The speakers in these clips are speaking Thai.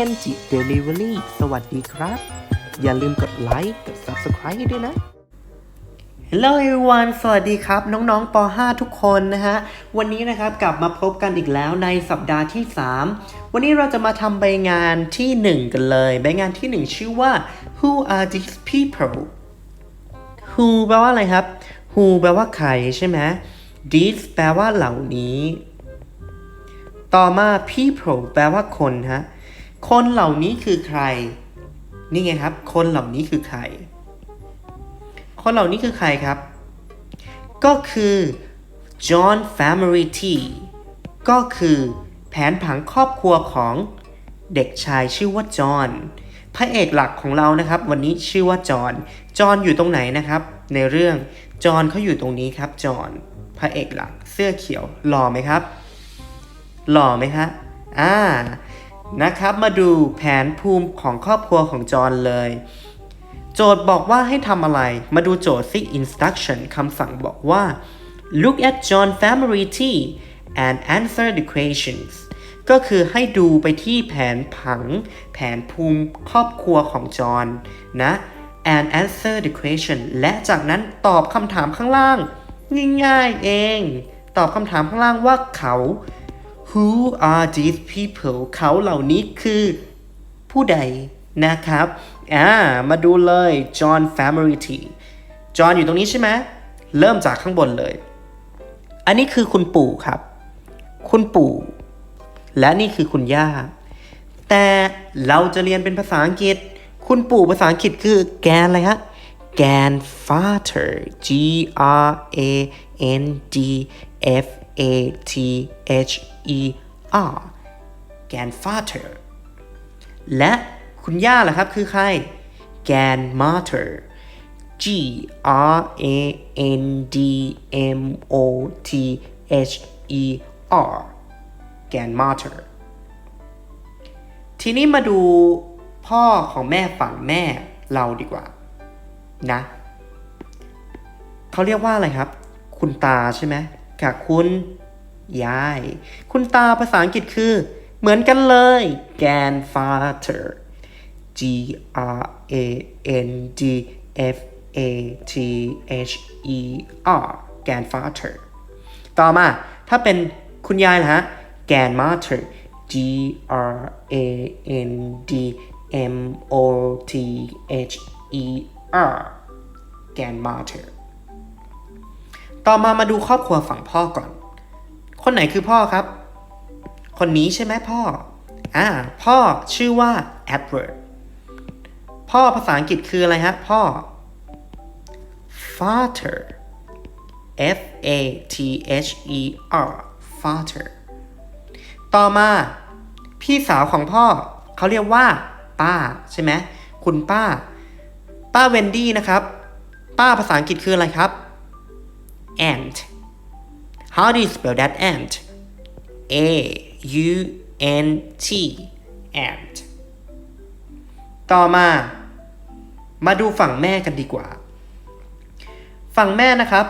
Kenji Delivery สวัสดีครับ อย่าลืมกดไลค์กด Subscribe ให้ด้วยนะ Hello everyone สวัสดีครับ น้องๆป .5 ทุกคนนะฮะ วันนี้นะครับกลับมาพบกันอีกแล้วในสัปดาห์ที่ 3 วันนี้เราจะมาทำใบงานที่ 1 กันเลย ใบงานที่ 1 ชื่อว่า Who are these people Who แปลว่าอะไรครับ Who แปลว่าใครใช่ไหม These แปลว่าเหล่านี้ ต่อมา people แปลว่าคนฮะ คนเหล่านี้คือใคร นี่ไงครับ คนเหล่านี้คือใคร คนเหล่านี้คือใครครับ ก็คือ John Family T ก็คือแผนผังครอบครัวของเด็กชายชื่อว่าจอห์นพระเอกหลักของเรานะครับ วันนี้ชื่อว่าจอห์นจอห์นอยู่ตรงไหนนะครับ ในเรื่องจอห์นเขาอยู่ตรงนี้ครับจอห์นพระเอกหลักเสื้อเขียวหล่อไหมครับ หล่อไหมคะอ่า นะครับ มาดูแผนภูมิของครอบครัวของจอห์นเลย โจทย์บอกว่าให้ทำอะไร มาดูโจทย์สิ instruction คำสั่งบอกว่า look at John family tree and answer the questions ก็คือให้ดูไปที่แผนผัง แผนภูมิครอบครัวของจอห์นนะ and answer the question และจากนั้นตอบคำถามข้างล่าง ง่ายๆเอง ตอบคำถามข้างล่างว่าเขา Who are these people เขาเหล่านี้คือผู้ใดนะครับอ่ามาดูเลย John Family John อยู่ตรงนี้ใช่ไหมเริ่มจากข้างบนเลย อันนี้คือคุณปู่ครับ คุณปู่ และนี่คือคุณย่า แต่เราจะเรียนเป็นภาษาอังกฤษ คุณปู่ภาษาอังกฤษคือแกนอะไรฮะแกน father G R A N D F A T H E R แกน father และคุณย่าล่ะครับคือใครแกน mother G R A N D M O T H E R แกน mother ทีนี้มาดูพ่อของแม่ฝั่งแม่เราดีกว่า นะ เขาเรียกว่าอะไรครับ คุณตาใช่ไหม กับคุณยาย คุณตาภาษาอังกฤษคือ เหมือนกันเลย grandfather G R A N D F A T H E R grandfather ต่อมาถ้าเป็นคุณยายนะฮะ grandmother G R A N D M O T H E R grandmother ต่อมามาดูครอบครัวฝั่งพ่อก่อน คนไหนคือพ่อครับ คนนี้ใช่ไหมพ่อ อ่า พ่อชื่อว่า Edward พ่อภาษาอังกฤษคืออะไรฮะ พ่อ father F A T H E R father ต่อมา พี่สาวของพ่อ เขาเรียกว่า ป้า ใช่ไหม คุณป้า ป้าเวนดี้นะครับ ป้าภาษาอังกฤษคืออะไรครับ ant How do you spell that ant A U N T ant ต่อมา มาดูฝั่งแม่กันดีกว่า ฝั่งแม่นะครับ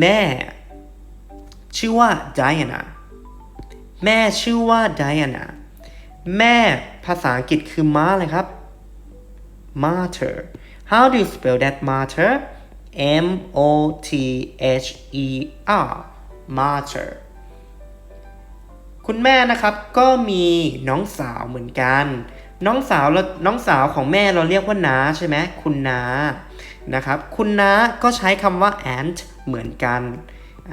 แม่ ชื่อว่า Diana แม่ชื่อว่า Diana แม่ภาษาอังกฤษคือม้าเลยครับ mother How do you spell that mother M O T H E R mother คุณแม่นะครับก็มีน้องสาวเหมือนกัน น้องสาวเราน้องสาวของแม่เราเรียกว่าน้าใช่ไหมคุณน้านะครับคุณน้าก็ใช้คำว่า aunt เหมือนกัน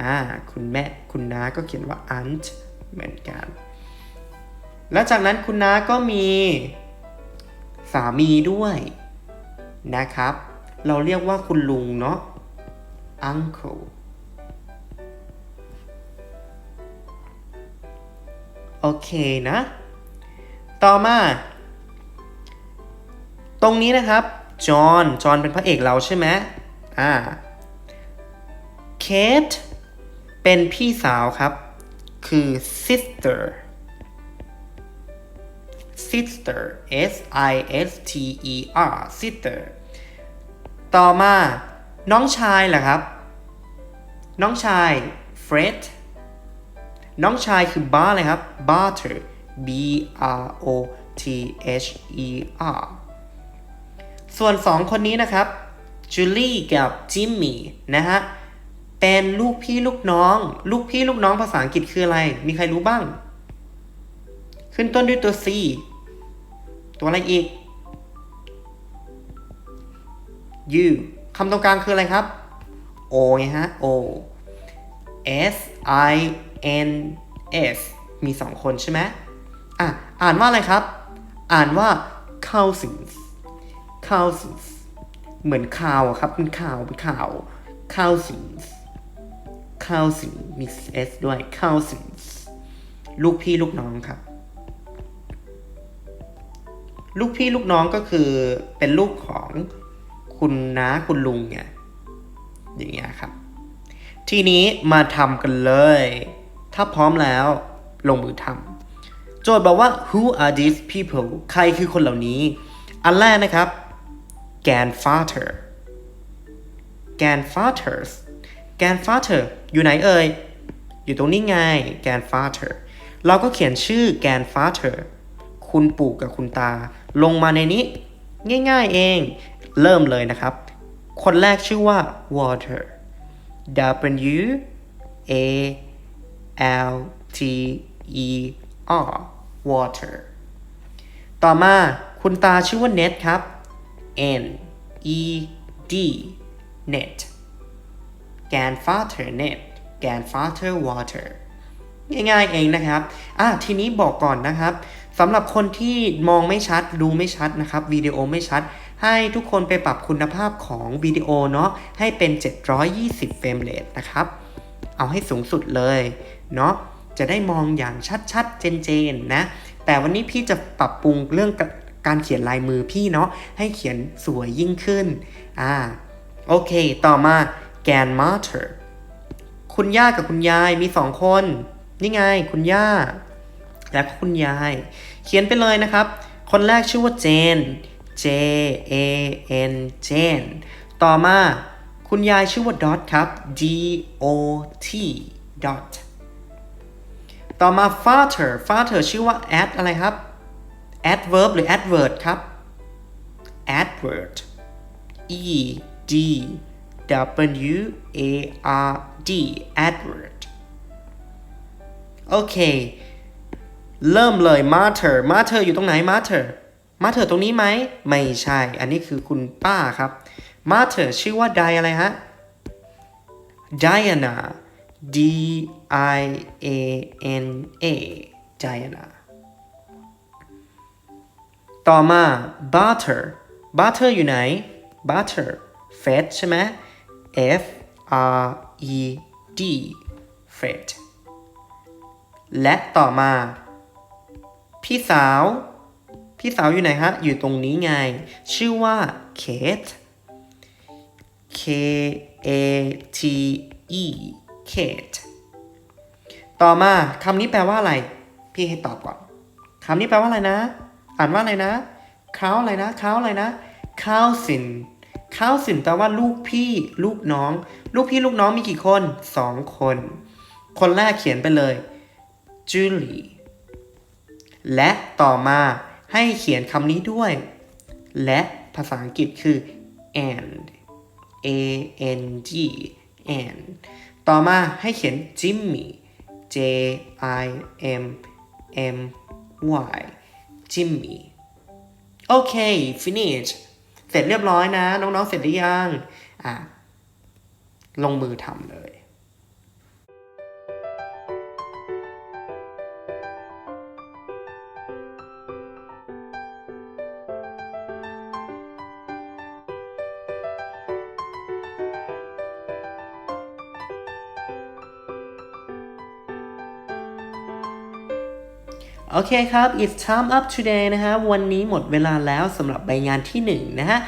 อ่าคุณแม่คุณน้าก็เขียนว่า aunt เหมือนกัน แล้วจากนั้นคุณน้าก็มีสามีด้วยนะครับ เราเรียกว่าคุณลุงเนาะ uncle โอเคนะ ต่อมา ตรงนี้นะครับ จอห์น จอห์นเป็นพระเอกเราใช่ไหมอ่า เคทเป็นพี่สาวครับ คือ sister sister S I S T E R sister ต่อมาน้องชายล่ะครับ น้องชาย Fred น้องชายคือบ้าเลยครับ Butter B R O T H E R ส่วนสองคนนี้นะครับ จูลี่กับจิมมี่นะฮะ เป็นลูกพี่ลูกน้อง ลูกพี่ลูกน้องภาษาอังกฤษคืออะไร มีใครรู้บ้าง ขึ้นต้นด้วยตัว C ตัวอะไรอีก U คำตรงกลางคืออะไรครับ O ไงฮะ O S I N S มีสองคนใช่ไหมอะอ่านว่าอะไรครับ อ่านว่า cousins cousins เหมือนข่าวครับเป็นข่าวเป็นข่าว cousins cousins มี s ด้วย cousins ลูกพี่ลูกน้องครับ ลูกพี่ลูกน้องก็คือเป็นลูกของ คุณน้าคุณลุงเนี่ยอย่างเงี้ยครับ ทีนี้มาทำกันเลย ถ้าพร้อมแล้วลงมือทำโจทย์บอกว่า who are these people ใครคือคนเหล่านี้ อันแรกนะครับ grandfather grandfathers grandfather อยู่ไหนเอ่ย อยู่ตรงนี้ไง grandfather เราก็เขียนชื่อ grandfather คุณปู่กับคุณตา ลงมาในนี้ ง่ายๆเอง เริ่มเลยนะครับ คนแรกชื่อว่า water W A L T E R water ต่อมาคุณตาชื่อว่า net ครับ N E D net grandfather net grandfather water ง่ายๆเองนะครับ อะทีนี้บอกก่อนนะครับสำหรับคนที่มองไม่ชัด ดูไม่ชัดนะครับ วิดีโอไม่ชัด ให้ทุกคนไปปรับคุณภาพของวิดีโอเนาะให้เป็น 720 เฟรมเรทนะครับ เอาให้สูงสุดเลยเนาะจะได้มองอย่างชัดๆ เจนๆนะ แต่วันนี้พี่จะปรับปรุงเรื่องการเขียนลายมือพี่เนาะให้เขียนสวยยิ่งขึ้นอ่าโอเค ต่อมา grandmother คุณย่ากับคุณยายมีสองคน นี่ไงคุณย่า และคุณยาย เขียนไปเลยนะครับ คนแรกชื่อว่าเจน J A N เจนต่อมาคุณยายชื่อว่า dot ครับ D O T dot ต่อมา father father ชื่อว่า ad อะไรครับ adverb หรือ adverb ครับ adverb E D W A R D adverb โอเค เริ่มเลย mother mother อยู่ตรงไหน matter มาเถอะตรงนี้ไหม ไม่ใช่ อันนี้คือคุณป้าครับ มาเถอะชื่อว่าไดอะไรฮะ Diana D I A N A Diana ต่อมา butter butter อยู่ไหน butter fat ใช่ไหม F R E D fat และต่อมา พี่สาว พี่สาวอยู่ไหนฮะ อยู่ตรงนี้ไง ชื่อว่า Kate K A T E Kate ต่อมาคำนี้แปลว่าอะไร พี่ให้ตอบก่อนคำนี้แปลว่าอะไรนะ อ่านว่าอะไรนะเขาอะไรนะเขาอะไรนะ cousin cousin แปลว่าลูกพี่ลูกน้อง ลูกพี่ลูกน้องมีกี่คนสองคน คนแรกเขียนไปเลย Julie และต่อมา ให้เขียนคำนี้ด้วย และภาษาอังกฤษคือ and a n g and ต่อมาให้เขียน Jimmy J I M M Y Jimmy โอเค finish เสร็จเรียบร้อยนะ น้องๆ เสร็จหรือยัง อะ ลงมือทำเลย โอเคครับ it's time up today นะฮะ วันนี้หมดเวลาแล้วสำหรับใบงานที่ 1 นะฮะ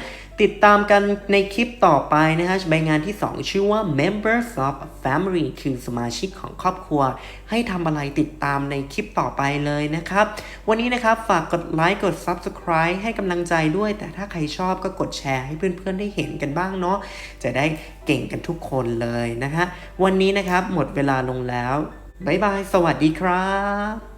ติดตามกันในคลิปต่อไปนะฮะ ใบงานที่ 2 ชื่อว่า members of family คือสมาชิกของครอบครัว ให้ทำอะไรติดตามในคลิปต่อไปเลยนะครับ วันนี้นะครับ ฝากกดไลค์ กด subscribe ให้กำลังใจด้วย แต่ถ้าใครชอบก็กดแชร์ให้เพื่อนๆได้เห็นกันบ้างเนาะ จะได้เก่งกันทุกคนเลยนะฮะ วันนี้นะครับหมดเวลาลงแล้วบ๊ายบาย สวัสดีครับ